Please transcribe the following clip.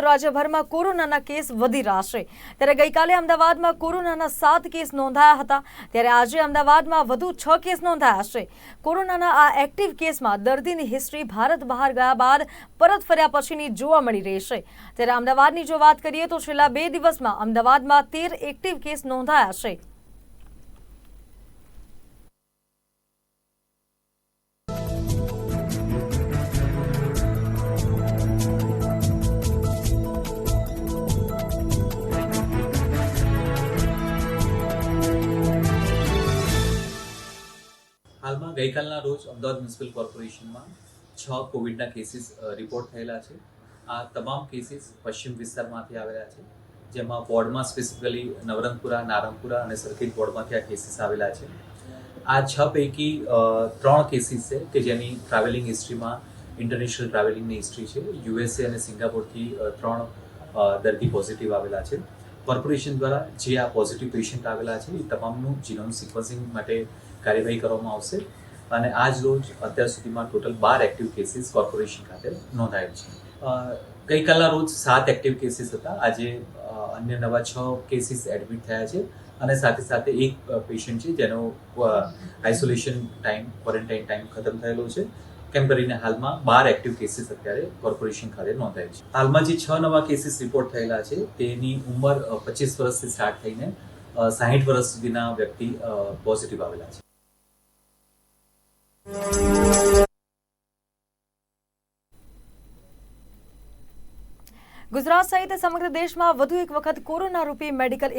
રાજ્યભરમાં કોરોનાના કેસ વધી રહ્યા ત્યારે ગઈકાલે અમદાવાદમાં કોરોનાના સાત કેસ નોંધાયા હતા. ત્યારે આજે અમદાવાદમાં વધુ છ કેસ નોંધાયા છે. કોરોનાના આ એક્ટિવ કેસમાં દર્દીની હિસ્ટ્રી ભારત બહાર ગયા બાદ પરત ફર્યા પછીની જોવા મળી રહી છે. ત્યારે અમદાવાદની જો વાત કરીએ તો છેલ્લા બે દિવસમાં અમદાવાદમાં તેર એક્ટિવ કેસ નોંધાયા છે. હાલમાં ગઈકાલના રોજ અમદાવાદ મ્યુનિસિપલ કોર્પોરેશનમાં છ કોવિડના કેસીસ રિપોર્ટ થયેલા છે. આ તમામ કેસીસ પશ્ચિમ વિસ્તારમાંથી આવેલા છે, જેમાં વોર્ડમાં સ્પેસિફિકલી નવરંગપુરા, નારંગપુરા અને સર્કિટ વોર્ડમાંથી આ કેસીસ આવેલા છે. આ છ પૈકી ત્રણ કેસીસ છે કે જેની ટ્રાવેલિંગ હિસ્ટ્રીમાં ઇન્ટરનેશનલ ટ્રાવેલિંગની હિસ્ટ્રી છે. યુએસએ અને સિંગાપોરથી ત્રણ દર્દી પોઝિટિવ આવેલા છે. કોર્પોરેશન દ્વારા જે આ પોઝિટિવ પેશન્ટ આવેલા છે, એ તમામનું જીનોમ સિક્વન્સિંગ માટે કાર્યવાહી કરવામાં આવશે. અને આજ રોજ અત્યાર સુધીમાં ટોટલ બાર એક્ટિવ કેસીસ કોર્પોરેશન ખાતે નોંધાયેલ છે. ગઈકાલના રોજ સાત એક્ટિવ કેસીસ હતા. આજે અન્ય નવા છ કેસીસ એડમિટ થયા છે અને સાથે સાથે એક પેશન્ટ છે જેનો આઇસોલેશન ટાઈમ ક્વોરન્ટાઇન ટાઈમ ખતમ થયેલો છે. કેમ કરીને હાલમાં બાર એક્ટિવ કેસીસ અત્યારે કોર્પોરેશન ખાતે નોંધાયેલ છે. હાલમાં જે છ નવા કેસીસ રિપોર્ટ થયેલા છે, તેની ઉંમર પચીસ વર્ષથી સ્ટાર્ટ થઈને સાહીઠ વર્ષ સુધીના વ્યક્તિ પોઝિટિવ આવેલા છે. ગુજરાત સહિત સમગ્ર દેશમાં વધુ એક વખત કોરોના રૂપી મેડિકલ